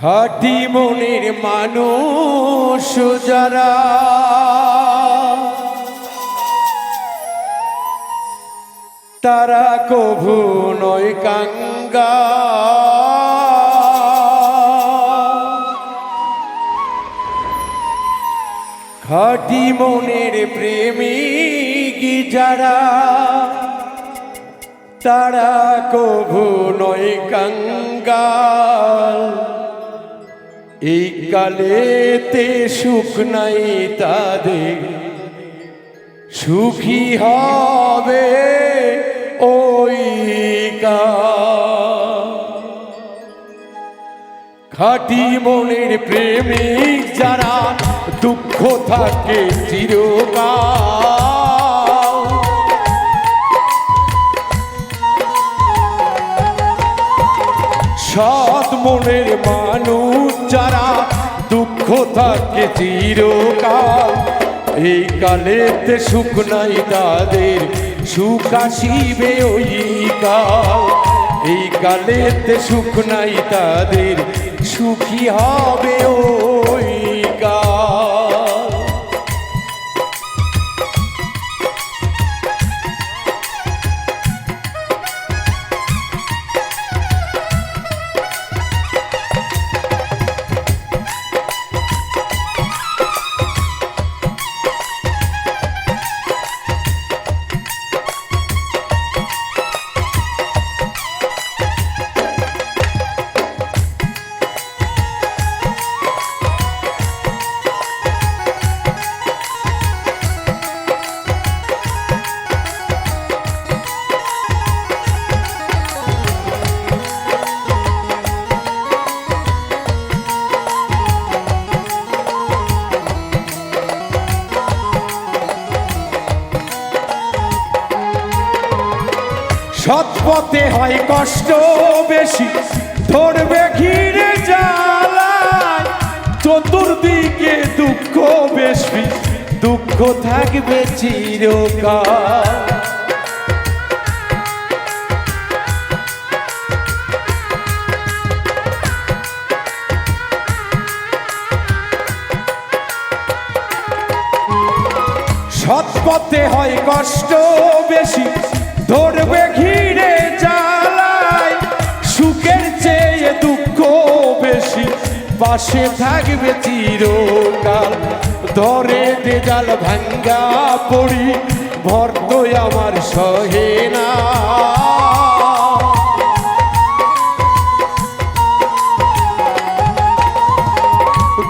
খাটি মনের মানুষ যারা। তারা কভু নয় কাঙ্গা। খাটি মনের প্রেমিক যারা, তারা কভু নয় কাঙ্গাল এই কালেতে সুখ নাই তাদের সুখী হবে ওই। খাটি মনের প্রেমিক যারা দুঃখ থাকে চিরকাল সৎ মনের মানুষ যারা দুঃখ থাকে চিরকাল, এই কালেতে সুখ নাই তাদের, সুখ আসিবে ওই কাল। এই কালেতে সুখ নাই তাদের, সুখী হবে ওই সৎপথে হয় কষ্ট বেশি। ধরবে ঘিরে জ্বালায়, চতুর্দিকে দুঃখ বেশি। দুঃখ থাকবে চিরকাল। সৎপথে হয় কষ্ট বেশি। ধরবে ঘিরে জ্বালায়, সুখের চেয়ে দুঃখ বেশি। পাশে থাকবে চিরকাল, ধরে দে জাল ভাঙ্গা পড়ি ভর্ত আমার সহে না।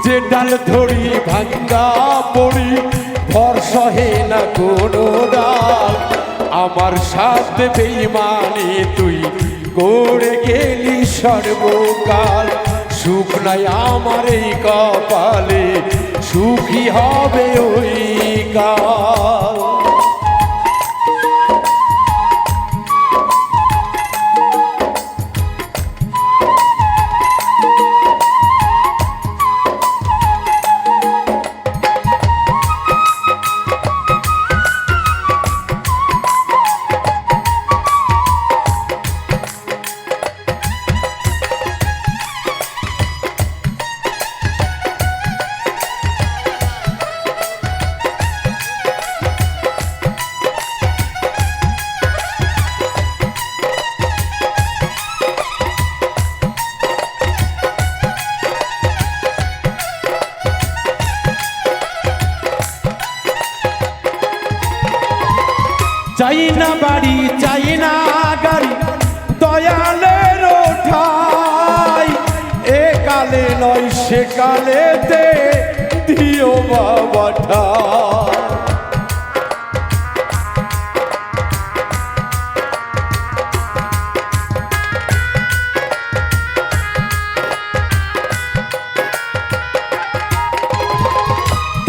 যে ডাল ধরি ভাঙ্গা পড়ি, ভর সহে না কোনো ডাল। আমার সাথে বেইমানি, তুই করে গেলি সর্বকাল। সুখ নাই আমার এই কপালে, সুখী হবে ওই কাল। চাই না বাড়ি, চাই না গাড়ি, দয়ালের ওঠাই। এ কালে নয়, সে কালেতে দিও বাবাটা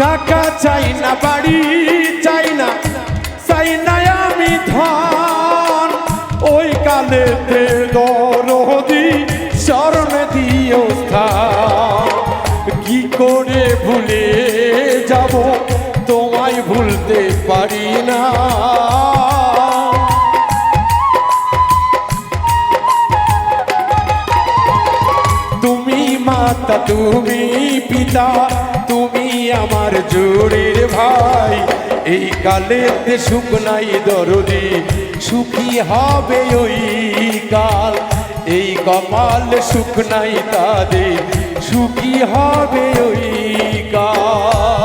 টাকা চাই না বাড়ি কালেতে দরদি, শরণ দিও কি করে ভুলে যাব, তোমায় ভুলতে পারি না। তুমি মাতা, তুমি পিতা, তুমি আমার জোরের ভাই। এই কালেতে সুখ নাই দরদি সুখী হবে ওই কাল। এই কপাল সুখ নাই তাদের সুখী হবে ওই কাল।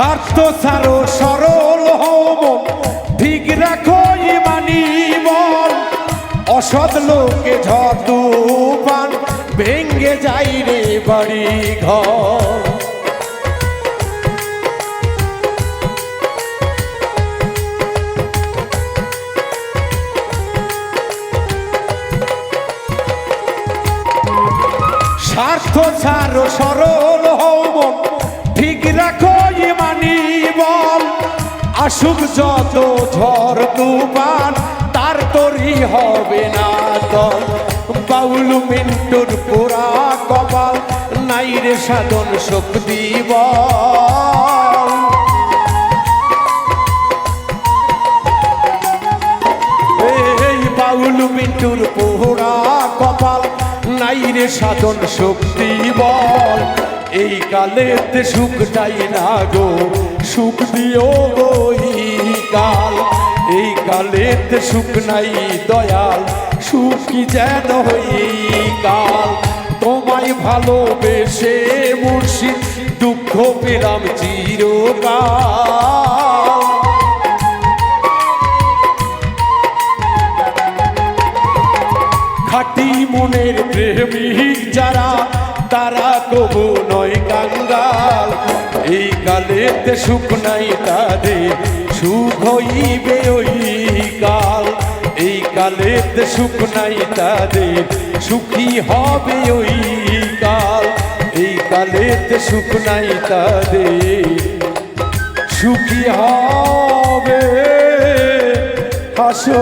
স্বার্থ সারো সরল মন। ঠিক রাখো ইমানি মন। অসৎ লোকে ঝড় তুফান ভেঙ্গে যাই রে বাড়ি ঘর। স্বার্থ ছাড়ো, সরল আসুক যত ঝড় তুফান, তার তরি হবে না দল। বাউল মিন্টুর পুরা কপাল, নাই রে সাধন শক্তি বল। এই বাউল মিন্টুর পোহরা কপাল, নাই রে সাধন শক্তি বল। এই কালেতে সুখ চাই না গো, সুখ দিও গো কাল। এই কালেতে সুখ নাই দয়াল, সুখী যেন এই কাল। তোমায় ভালোবেসে মুর্শিদ, দুঃখ পেলাম চিরকাল। খাটি মনের প্রেমিক যারা তারা কবু নয় কাঙ্গাল। এই কালেতে সুখ নাই তাদের, সুখ হইবে ওই কাল। এই কালেতে সুখ নাই তাদের, সুখী হবে ওই কাল। এই কালেতে সুখ নাই তাদের, সুখী হবে হাসো।